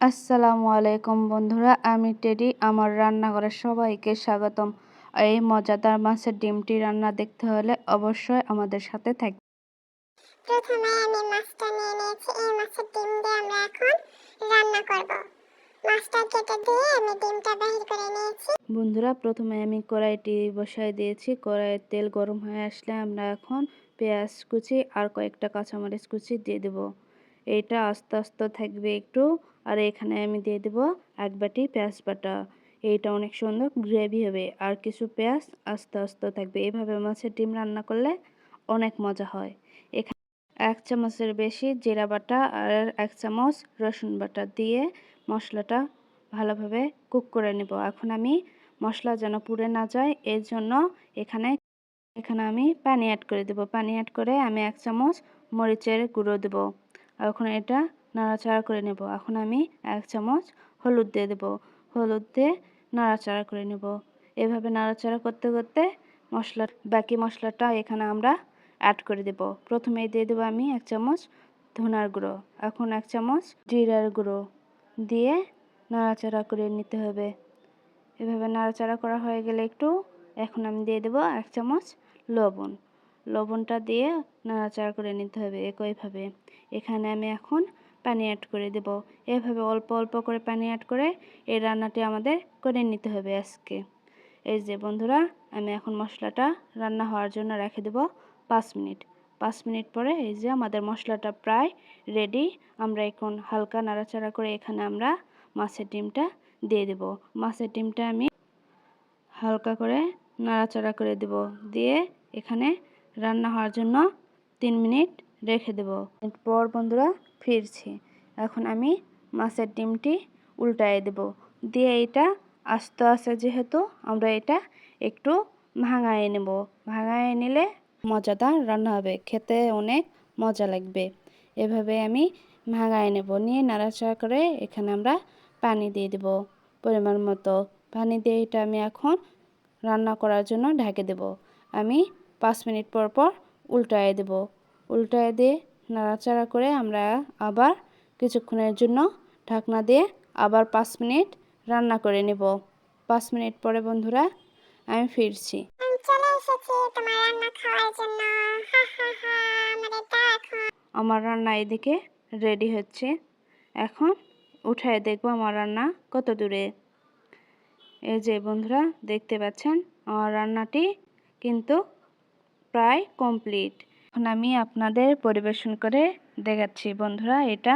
আসসালামু আলাইকুম বন্ধুরা আমি টেডি আমার রান্নাঘরে সবাইকে স্বাগতম। এই মজাদার মাছের ডিমটি রান্না দেখতে হলে অবশ্যই আমাদের সাথে থাকবে প্রথমে আমি মাছটা নিয়ে নিয়েছি এই মাছের ডিম দিয়ে আমরা এখন রান্না করব। মাছটা কেটে দিয়ে আমি ডিমটা বাহির করে নিয়েছি। বন্ধুরা প্রথমে আমি কড়াইটি বসাই দিয়েছি। কড়াইয়ের তেল গরম হয়ে আসলে আমরা এখন পেঁয়াজ কুচি আর কয়েকটা কাঁচামরিচ কুচি দিয়ে দেব। এইটা আস্তে আস্তে থাকবে একটু। আর এখানে আমি দিয়ে দেব এক বাটি পেঁয়াজ বাটা। এইটা অনেক সুন্দর গ্রেভি হবে। আর কিছু পেঁয়াজ আস্তে আস্তে থাকবে। এভাবে মাছের ডিম রান্না করলে অনেক মজা হয়। এখানে এক চামচের বেশি জিরা বাটা আর এক চামচ রসুন বাটা দিয়ে মশলাটা ভালোভাবে কুক করে নেব। এখন আমি মশলা যেন পুড়ে না যায়, এর জন্য এখানে এখানে আমি পানি অ্যাড করে দেব। পানি অ্যাড করে আমি এক চামচ মরিচের গুঁড়ো দেব। এখন এটা নাড়াচাড়া করে নেব। এখন আমি এক চামচ হলুদ দিয়ে দেবো। হলুদ দিয়ে নাড়াচাড়া করে নেব। এভাবে নাড়াচাড়া করতে করতে মশলা, বাকি মশলাটা এখানে আমরা অ্যাড করে দেব। প্রথমে দিয়ে দেবো আমি এক চামচ ধনার গুঁড়ো। এখন এক চামচ জিরার গুঁড়ো দিয়ে নাড়াচাড়া করে নিতে হবে। এভাবে নাড়াচাড়া করা হয়ে গেলে একটু, এখন আমি দিয়ে দেবো এক চামচ লবণ। লবণটা দিয়ে নাড়াচাড়া করে নিতে হবে একইভাবে। এখানে আমি এখন পানি অ্যাড করে দেব। এভাবে অল্প অল্প করে পানি অ্যাড করে এই রান্নাটি আমাদের করে নিতে হবে আজকে। এই যে বন্ধুরা, আমি এখন মশলাটা রান্না হওয়ার জন্য রেখে দেব পাঁচ মিনিট। পাঁচ মিনিট পরে এই যে আমাদের মশলাটা প্রায় রেডি আমরা এখন হালকা নাড়াচাড়া করে এখানে আমরা মাছের ডিমটা দিয়ে দেব। মাছের ডিমটা আমি হালকা করে নাড়াচাড়া করে দেব। দিয়ে এখানে রান্না হওয়ার জন্য তিন মিনিট রেখে দেব। পর বন্ধুরা ফিরছি। এখন আমি মাছের ডিমটি উল্টায় দেব। দিয়ে এটা আস্তে আস্তে যেহেতু, আমরা এটা একটু ভাঙায় নেব। ভাঙায় নিলে মজাদার রান্না হবে। খেতে অনেক মজা লাগবে। এভাবে আমি ভাঙায় নেব। নিয়ে নাড়াচাড়া করে এখানে আমরা পানি দিয়ে দেব পরিমাণ মতো। পানি দিয়ে এটা আমি এখন রান্না করার জন্য ঢেকে দেব। আমি পাঁচ মিনিট পর পর উল্টায় দেব। উল্টায় দিয়ে নাড়াচাড়া করে আমরা আবার কিছুক্ষণের জন্য ঢাকনা দিয়ে আবার পাঁচ মিনিট রান্না করে নেব। পাঁচ মিনিট পরে বন্ধুরা আমি ফিরছি। আমার রান্না এদিকে রেডি হচ্ছে। এখন উঠায় দেখব আমার রান্না কত দূরে। এই যে বন্ধুরা দেখতে পাচ্ছেন আমার রান্নাটি কিন্তু প্রায় কমপ্লিট। এখন আমি আপনাদের পরিবেশন করে দেখাচ্ছি, বন্ধুরা, এটা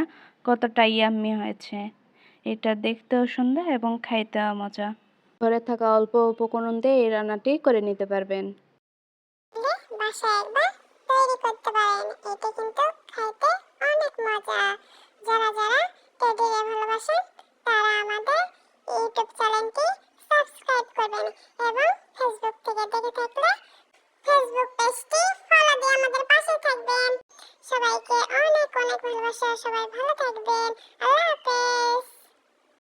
কতটা ইয়াম্মি হয়েছে। এটা দেখতেও সুন্দর এবং খাইতেও মজা। ঘরে থাকা অল্প উপকরণ দিয়ে এই রান্নাটি করে নিতে পারবেন। বাসায় একবার তৈরি করতে পারেন এটা কিন্তু খাইতে অনেক মজা। সবাইকে অনেক অনেক ভালোবাসা সবাই ভালো থাকবেন। আল্লাহ হাফেজ।